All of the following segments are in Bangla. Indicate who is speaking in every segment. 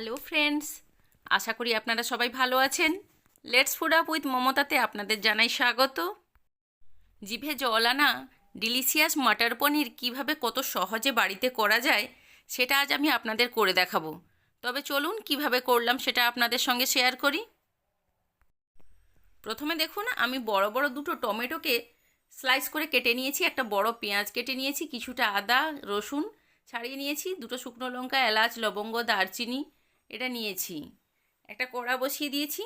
Speaker 1: হ্যালো ফ্রেন্ডস আশা করি আপনারা সবাই ভালো আছেন। লেটস ফুড আপ উইথ মমতাতে আপনাদের জানাই স্বাগত। জিভে জল আনা ডিলিশিয়াস মাটার পনির কীভাবে কত সহজে বাড়িতে করা যায়, সেটা আজ আমি আপনাদের করে দেখাবো। তবে চলুন কীভাবে করলাম সেটা আপনাদের সঙ্গে শেয়ার করি। প্রথমে দেখুন, আমি বড় বড় দুটো টমেটোকে স্লাইস করে কেটে নিয়েছি, একটা বড় পেঁয়াজ কেটে নিয়েছি, কিছুটা আদা, রসুন ছাড়িয়ে নিয়েছি, দুটো শুকনো লঙ্কা, এলাচ, লবঙ্গ, দারচিনি এটা নিয়েছি। একটা কড়া বসিয়ে দিয়েছি।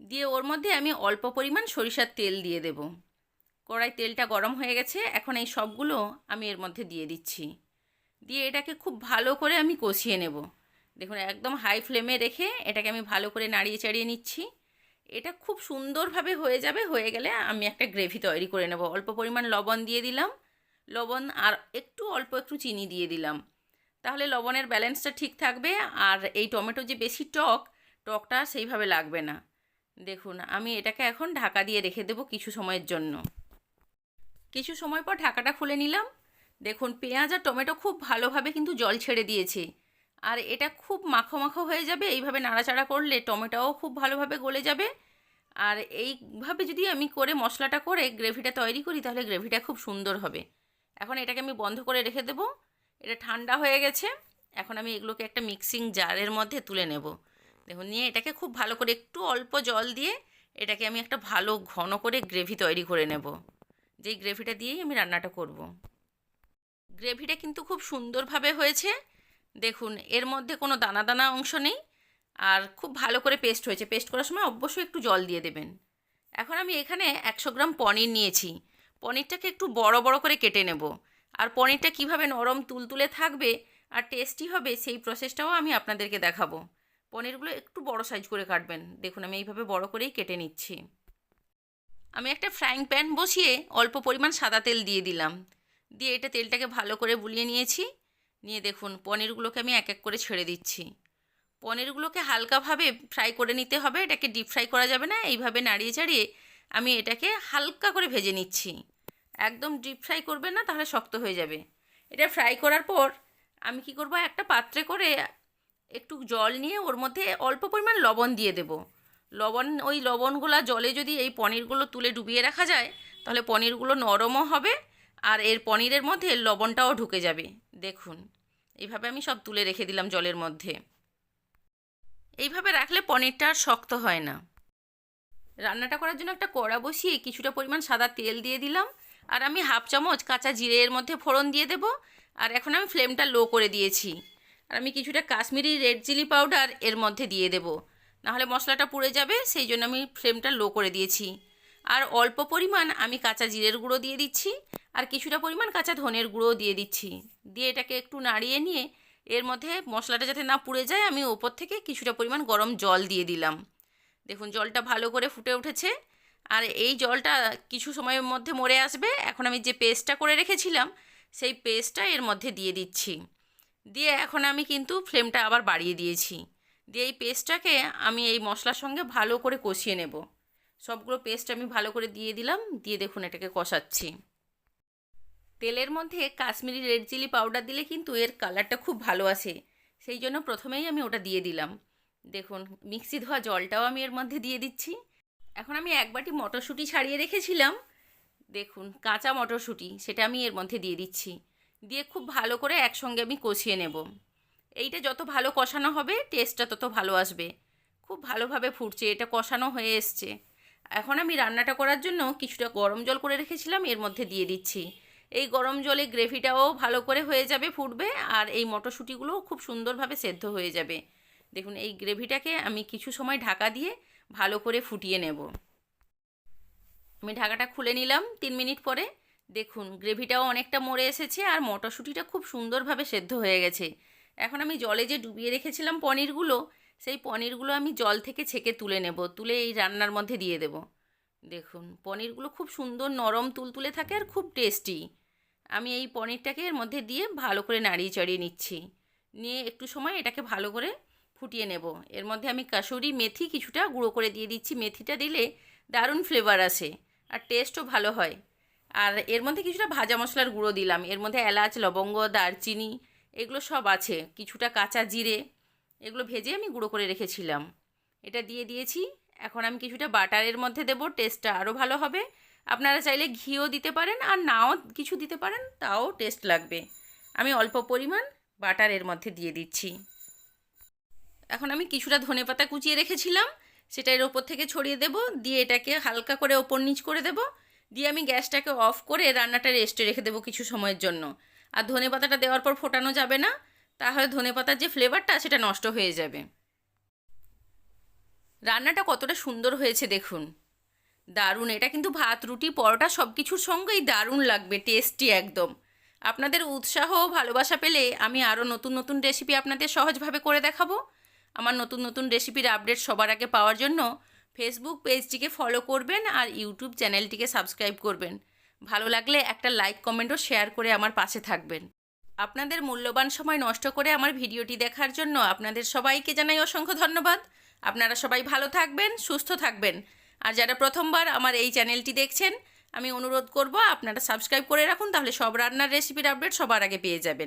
Speaker 1: দিয়ে ওর মধ্যে আমি অল্প পরিমাণ সরিষার তেল দিয়ে দেব। কড়াই তেলটা গরম হয়ে গেছে, এখন এই সবগুলো আমি এর মধ্যে দিয়ে দিচ্ছি। দিয়ে এটাকে খুব ভালো করে আমি কষিয়ে নেব। দেখুন, একদম হাই ফ্লেমে রেখে এটাকে আমি ভালো করে নাড়িয়ে চাড়িয়ে নিচ্ছি। এটা খুব সুন্দরভাবে হয়ে যাবে, হয়ে গেলে আমি একটা গ্রেভি তৈরি করে নেব। অল্প পরিমাণ লবণ দিয়ে দিলাম। লবণ আর একটু অল্প একটু চিনি দিয়ে দিলাম। তাহলে লবণের ব্যালেন্সটা ঠিক থাকবে আর এই টমেটো যে বেশি টক, টকটা সেইভাবে লাগবে না। দেখুন, আমি এটাকে এখন ঢাকা দিয়ে রেখে দেবো কিছু সময়ের জন্য। কিছু সময় পর ঢাকাটা খুলে নিলাম। দেখুন, পেঁয়াজ আর টমেটো খুব ভালোভাবে কিন্তু জল ছেড়ে দিয়েছে। আর এটা খুব মাখো মাখো হয়ে যাবে, এইভাবে নাড়াচাড়া করলে টমেটোও খুব ভালোভাবে গলে যাবে। আর এইভাবে যদি আমি করে মশলাটা করে গ্রেভিটা তৈরি করি, তাহলে গ্রেভিটা খুব সুন্দর হবে। এখন এটাকে আমি বন্ধ করে রেখে দেবো। এটা ঠান্ডা হয়ে গেছে। এখন আমি এগুলোকে একটা মিক্সিং জারের মধ্যে তুলে নেব। দেখুন, নিয়ে এটাকে খুব ভালো করে একটু অল্প জল দিয়ে এটাকে আমি একটা ভালো ঘন করে গ্রেভি তৈরি করে নেব। যেই গ্রেভিটা দিয়েই আমি রান্নাটা করব। গ্রেভিটা কিন্তু খুব সুন্দরভাবে হয়েছে। দেখুন, এর মধ্যে কোনো দানা দানা অংশ নেই আর খুব ভালো করে পেস্ট হয়েছে। পেস্ট করার সময় অবশ্যই একটু জল দিয়ে দেবেন। এখন আমি এখানে একশো গ্রাম পনির নিয়েছি। পনিরটাকে একটু বড় বড় করে কেটে নেব। আর পনিরটা কীভাবে নরম তুলতুলে থাকবে আর টেস্টি হবে সেই প্রসেসটাও আমি আপনাদেরকে দেখাবো। পনিরগুলো একটু বড় সাইজ করে কাটবেন। দেখুন, আমি এইভাবে বড় করেই কেটে নিচ্ছি। আমি একটা ফ্রাইং প্যান বসিয়ে অল্প পরিমাণ সাদা তেল দিয়ে দিলাম। দিয়ে এটা তেলটাকে ভালো করে বুলিয়ে নিয়েছি। নিয়ে দেখুন, পনিরগুলোকে আমি এক এক করে ছেড়ে দিচ্ছি। পনিরগুলোকে হালকাভাবে ফ্রাই করে নিতে হবে। এটাকে ডিপ ফ্রাই করা যাবে না। এইভাবে নাড়িয়ে চাড়িয়ে আমি এটাকে হালকা করে ভেজে নিচ্ছি। একদম ডিপ ফ্রাই করবে না, তাহলে শক্ত হয়ে যাবে। এটা ফ্রাই করার পর আমি কি করব, একটা পাত্রে করে একটু জল নিয়ে ওর মধ্যে অল্প পরিমাণ লবণ দিয়ে দেব। লবণ, ওই লবণগুলা জলে যদি এই পনিরগুলো তুলে ডুবিয়ে রাখা যায়, তাহলে পনিরগুলো নরমও হবে আর এর পনিরের মধ্যে লবণটাও ঢুকে যাবে। দেখুন, এইভাবে আমি সব তুলে রেখে দিলাম জলের মধ্যে। এইভাবে রাখলে পনিরটা আর শক্ত হয় না। রান্নাটা করার জন্য একটা কড়া বসিয়ে কিছুটা পরিমাণ সাদা তেল দিয়ে দিলাম। আর আমি হাফ চামচ কাঁচা জিরে এর মধ্যে ফোড়ন দিয়ে দেব, আর এখন আমি ফ্লেমটা লো করে দিয়েছি। আর আমি কিছুটা কাশ্মীরি রেড চিলি পাউডার এর মধ্যে দিয়ে দেব। নাহলে মশলাটা পুড়ে যাবে, সেই জন্য আমি ফ্লেমটা লো করে দিয়েছি। আর অল্প পরিমাণ আমি কাঁচা জিরের গুঁড়ো দিয়ে দিচ্ছি, আর কিছুটা পরিমাণ কাঁচা ধনের গুঁড়ো দিয়ে দিচ্ছি। দিয়ে এটাকে একটু নাড়িয়ে নিয়ে এর মধ্যে মশলাটা যাতে না পুড়ে যায়, আমি ওপর থেকে কিছুটা পরিমাণ গরম জল দিয়ে দিলাম। দেখুন, জলটা ভালো করে ফুটে উঠেছে। আর এই জলটা কিছু সময়ের মধ্যে মরে আসবে। এখন আমি যে পেস্টটা করে রেখেছিলাম, সেই পেস্টটা এর মধ্যে দিয়ে দিচ্ছি। দিয়ে এখন আমি কিন্তু ফ্লেমটা আবার বাড়িয়ে দিয়েছি। দিয়ে এই পেস্টটাকে আমি এই মশলার সঙ্গে ভালো করে কষিয়ে নেব। সবগুলো পেস্ট আমি ভালো করে দিয়ে দিলাম, দিয়ে দেখুন এটাকে কষাচ্ছি। তেলের মধ্যে কাশ্মীরি রেড চিলি পাউডার দিলে কিন্তু এর কালারটা খুব ভালো আসে। সেই জন্য প্রথমেই আমি ওটা দিয়ে দিলাম। দেখুন, মিক্সি ধোয়া জলটাও আমি এর মধ্যে দিয়ে দিচ্ছি। এখন আমি এক বাটি মটরশুঁটি ছাড়িয়ে রেখেছিলাম। দেখুন, কাঁচা মটরশুঁটি, সেটা আমি এর মধ্যে দিয়ে দিচ্ছি। দিয়ে খুব ভালো করে একসঙ্গে আমি কষিয়ে নেব। এইটা যত ভালো কষানো হবে টেস্টটা তত ভালো আসবে। খুব ভালোভাবে ফুটছে, এটা কষানো হয়ে এসছে। এখন আমি রান্নাটা করার জন্য কিছুটা গরম জল করে রেখেছিলাম, এর মধ্যে দিয়ে দিচ্ছি। এই গরম জলে গ্রেভিটাও ভালো করে হয়ে যাবে, ফুটবে, আর এই মটরশুঁটিগুলোও খুব সুন্দরভাবে সেদ্ধ হয়ে যাবে। দেখুন, এই গ্রেভিটাকে আমি কিছু সময় ঢাকা দিয়ে ভালো করে ফুটিয়ে নেব। আমি ঢাকাটা খুলে নিলাম তিন মিনিট পরে। দেখুন, গ্রেভিটাও অনেকটা মরে এসেছে আর মটরশুঁটিটা খুব সুন্দরভাবে সেদ্ধ হয়ে গেছে। এখন আমি জলে যে ডুবিয়ে রেখেছিলাম পনিরগুলো, সেই পনিরগুলো আমি জল থেকে ছেঁকে তুলে নেব, তুলে এই রান্নার মধ্যে দিয়ে দেব। দেখুন, পনিরগুলো খুব সুন্দর নরম তুলতুলে থাকে আর খুব টেস্টি। আমি এই পনিরটাকে এর মধ্যে দিয়ে ভালো করে নাড়িয়ে চড়িয়ে নিচ্ছি। নিয়ে একটু সময় এটাকে ভালো করে ফুটিয়ে নেব। এর মধ্যে আমি কাসুরি মেথি কিছুটা গুঁড়ো করে দিয়ে দিচ্ছি। মেথিটা দিলে দারুণ ফ্লেভার আসে আর টেস্টও ভালো হয়। আর এর মধ্যে কিছুটা ভাজা মশলার গুঁড়ো দিলাম। এর মধ্যে এলাচ, লবঙ্গ, দারচিনি এগুলো সব আছে। কিছুটা কাঁচা জিরে এগুলো ভেজে আমি গুঁড়ো করে রেখেছিলাম। এটা দিয়ে দিয়েছি। এখন আমি কিছুটা বাটারের মধ্যে দেবো। টেস্টটা আরও ভালো হবে। আপনারা চাইলে ঘিও দিতে পারেন আর নাও কিছু দিতে পারেন, তাও টেস্ট লাগবে। আমি অল্প পরিমাণ বাটারের মধ্যে দিয়ে দিচ্ছি। এখন আমি কিছুটা ধনেপাতা কুচিয়ে রেখেছিলাম, সেটা এর ওপর থেকে ছড়িয়ে দেব, দিয়ে এটাকে হালকা করে ওপর নিচ করে দেব, দিয়ে আমি গ্যাসটাকে অফ করে রান্নাটা রেস্টে রেখে দেবো কিছু সময়ের জন্য। আর ধনেপাতাটা দেওয়ার পর ফোটানো যাবে না, তাহলে ধনেপাতার যে ফ্লেভারটা, সেটা নষ্ট হয়ে যাবে। রান্নাটা কতটা সুন্দর হয়েছে দেখুন। দারুণ, এটা কিন্তু ভাত, রুটি, পরোটা সব কিছুর সঙ্গেই দারুণ লাগবে, টেস্টি একদম। আপনাদের উৎসাহ ভালোবাসা পেলে আমি আরও নতুন নতুন রেসিপি আপনাদের সহজভাবে করে দেখাবো। আমার নতুন নতুন রেসিপির আপডেট সবার আগে পাওয়ার জন্য ফেসবুক পেজটিকে ফলো করবেন আর ইউটিউব চ্যানেলটিকে সাবস্ক্রাইব করবেন। ভালো লাগলে একটা লাইক কমেন্টও শেয়ার করে আমার পাশে থাকবেন। আপনাদের মূল্যবান সময় নষ্ট করে আমার ভিডিওটি দেখার জন্য আপনাদের সবাইকে জানাই অসংখ্য ধন্যবাদ। আপনারা সবাই ভালো থাকবেন, সুস্থ থাকবেন। আর যারা প্রথমবার আমার এই চ্যানেলটি দেখছেন, আমি অনুরোধ করব আপনারা সাবস্ক্রাইব করে রাখুন, তাহলে সব রান্নার রেসিপির আপডেট সবার আগে পেয়ে যাবেন।